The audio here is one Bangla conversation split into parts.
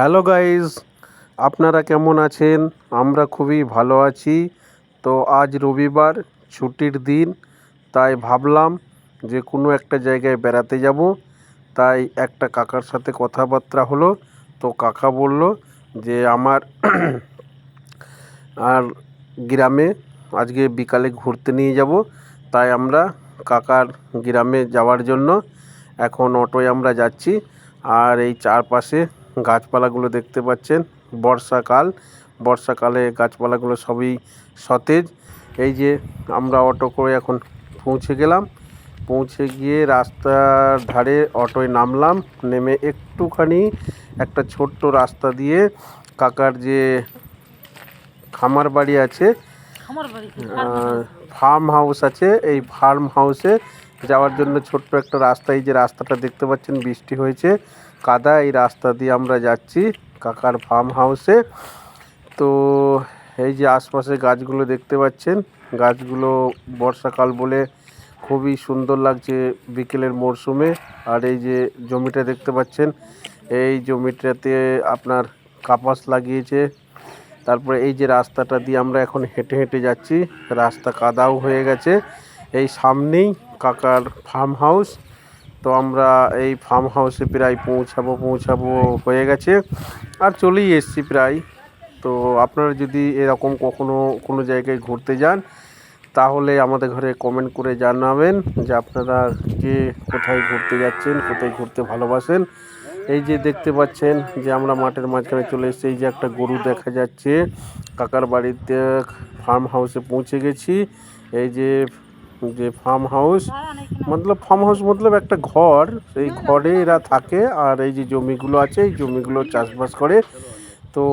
হ্যালো গাইজ আপনারা কেমন আছেন? আমরা খুবই ভালো আছি। তো আজ রবিবার, ছুটির দিন, তাই ভাবলাম যে কোনো একটা জায়গায় বেড়াতে যাব। তাই একটা কাকার সাথে কথাবার্তা হলো। তো কাকা বলল যে আমার আর গ্রামে আজকে বিকালে ঘুরতে নিয়ে যাব। তাই আমরা কাকার গ্রামে যাওয়ার জন্য এখন অটোয় আমরা যাচ্ছি। আর এই চারপাশে গাছপালাগুলো দেখতে পাচ্ছেন। বর্ষাকাল বর্ষাকালে গাছপালাগুলো সবই সতেজ। এই যে আমরা অটো করে এখন পৌঁছে গেলাম। পৌঁছে গিয়ে রাস্তার ধারে অটোয় নামলাম। নেমে একটুখানি একটা ছোট্ট রাস্তা দিয়ে কাকার যে খামার বাড়ি আছে ফার্ম হাউস আছে। এই ফার্ম হাউসে যাওয়ার জন্য ছোট্ট একটা রাস্তা এই যে রাস্তাটা দেখতে পাচ্ছেন বৃষ্টি হয়েছে। কাদা, এই রাস্তা দিয়ে আমরা যাচ্ছি কাকার ফার্ম হাউসে তো এই যে আশপাশে গাছগুলো দেখতে পাচ্ছেন, গাছগুলো বর্ষাকাল বলে খুবই সুন্দর লাগছে বিকেলের মরশুমে। আর এই যে জমিটা দেখতে পাচ্ছেন, এই জমিটাতে আপনার কাপাস লাগিয়েছে। তারপরে এই যে রাস্তাটা দিয়ে আমরা এখন হেঁটে হেঁটে যাচ্ছি, রাস্তা কাদাও হয়ে গেছে। এই সামনেই কাকার ফার্ম হাউস তো আমরা এই ফার্ম হাউসে প্রায় পৌঁছাবো পৌঁছাবো, হয়ে গেছে। আর চলেই এসছি প্রায়। তো আপনারা যদি এরকম কখনো কোনো জায়গায় ঘুরতে যান, তাহলে আমাদের ঘরে কমেন্ট করে জানাবেন যে আপনারা কে কোথায় ঘুরতে যাচ্ছেন, কোথায় ঘুরতে ভালোবাসেন। এই যে দেখতে পাচ্ছেন যে আমরা মাঠের মাঝখানে চলে এসেছি, এই যে একটা গরু দেখা যাচ্ছে। কাকার বাড়িতে ফার্ম হাউসে পৌঁছে গেছি। এই যে যে ফার্ম হাউস মতলব ফার্ম হাউস মতলব একটা ঘর। এই ঘরে এরা থাকে আর এই যে জমিগুলো আছে এই জমিগুলো চাষবাস করে। তো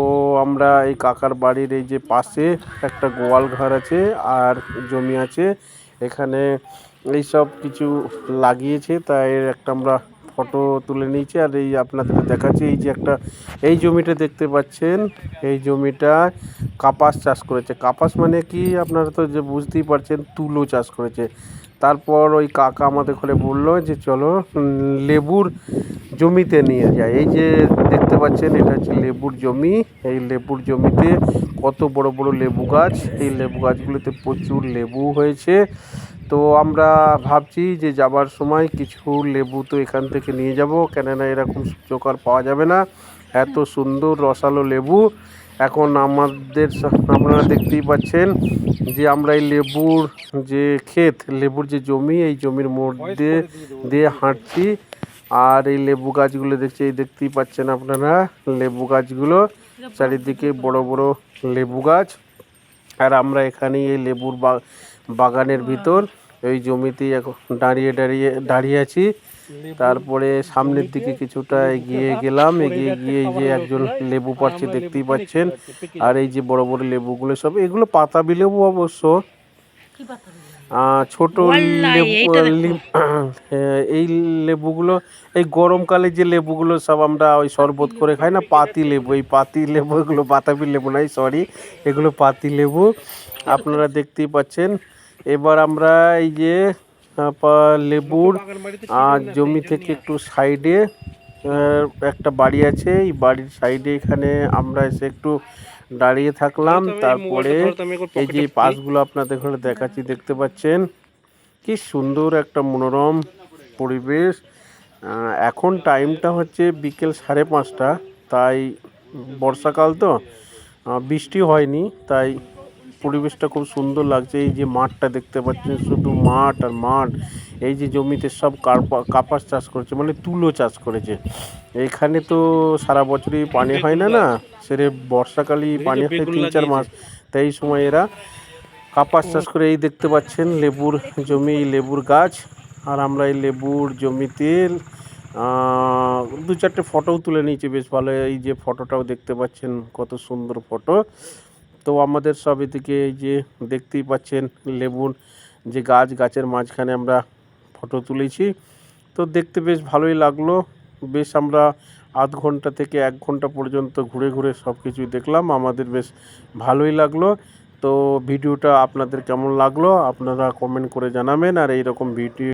আমরা এই কাকার বাড়ির এই যে পাশে একটা গোয়াল ঘর আছে আর জমি আছে। এখানে এইসব কিছু লাগিয়েছে তাই এর একটা আমরা ফটো তুলে নিয়েছি আর এই আপনাদের দেখাচ্ছি, এই যে একটা, এই জমিটা দেখতে পাচ্ছেন, এই জমিটা কাপাস চাষ করেছে। কাপাস মানে কি? আপনারা তো যে বুঝতেই পারছেন, তুলো চাষ করেছে। তারপর ওই কাকা আমাদের ঘরে বলল যে, চলো লেবুর জমিতে নিয়ে যায় এই যে দেখতে পাচ্ছেন, এটা হচ্ছে লেবুর জমি। এই লেবুর জমিতে কত বড় বড় লেবু গাছ। এই লেবু গাছগুলোতে প্রচুর লেবু হয়েছে। তো আমরা ভাবছি যে যাবার সময় কিছু লেবু তো এখান থেকে নিয়ে যাব। কেননা এরকম সুযোগ আর পাওয়া যাবে না। এত সুন্দর রসালো লেবু। এখন আমাদের আপনারা দেখতেই পাচ্ছেন যে আমরা এই লেবুর যে ক্ষেত লেবুর যে জমি এই জমির মধ্যে দিয়ে হাঁটছি। আর এই লেবু গাছগুলো দেখছি এই দেখতেই পাচ্ছেন আপনারা লেবু গাছগুলো চারিদিকে বড় বড় লেবু গাছ। আর আমরা এখানেই এই লেবুর বা- বাগানের ভিতর এই জমিতেই এখন দাঁড়িয়ে দাঁড়িয়ে দাঁড়িয়ে আছি। তারপরে সামনের দিকে কিছুটা এগিয়ে গেলাম। এগিয়ে গিয়ে এই যে একজন লেবু পাচ্ছে দেখতেই পাচ্ছেন। আর এই যে বড় বড় লেবুগুলো সব এগুলো পাতাবি লেবু অবশ্য। ছোট লেবু এই লেবুগুলো এই গরমকালে যে লেবুগুলো সব আমরা ওই শরবত করে খাই না পাতি লেবু এই পাতি লেবু এগুলো বাতাবি লেবু নয় সরি এগুলো পাতি লেবু। আপনারা দেখতেই পাচ্ছেন এবার আমরা এই যে পা- লেবুর আর জমি থেকে একটু সাইডে একটা বাড়ি আছে। এই বাড়ির সাইডে এখানে আমরা এসে একটু দাঁড়িয়ে থাকলাম। তারপরে এই যে পাশগুলো আপনাদের ঘরে দেখাচ্ছি দেখতে পাচ্ছেন। কি সুন্দর একটা মনোরম পরিবেশ। এখন টাইমটা হচ্ছে বিকেল সাড়ে পাঁচটা। তাই বর্ষাকাল তো বৃষ্টি হয়নি তাই পরিবেশটা খুব সুন্দর লাগছে এই যে মাঠটা দেখতে পাচ্ছেন শুধু মাঠ আর মাঠ এই যে জমিতে সব কাপাস চাষ করেছে মানে তুলো চাষ করেছে। এখানে তো সারা বছরই পানি হয় না না সেরে বর্ষাকালই পানি হয় তিন চার মাস তাই এই সময় এরা কাপাস চাষ করে এই দেখতে পাচ্ছেন লেবুর জমি লেবুর গাছ আর আমরা এই লেবুর জমিতে দু চারটে ফটোও তুলে নিয়েছি বেশ ভালো এই যে ফটোটাও দেখতে পাচ্ছেন কত সুন্দর ফটো। তো আমাদের সব এদিকে এই যে দেখতেই পাচ্ছেন লেবুর যে গাছ, গাছের মাঝখানে আমরা ফটো তুলেছি। তো দেখতে বেশ ভালোই লাগল। বেশ আমরা আধ ঘণ্টা থেকে এক ঘণ্টা পর্যন্ত ঘুরে ঘুরে সব কিছুই দেখলাম। আমাদের বেশ ভালোই লাগল। তো ভিডিওটা আপনাদের কেমন লাগল? আপনারা কমেন্ট করে জানাবেন। আর এইরকম ভিডিও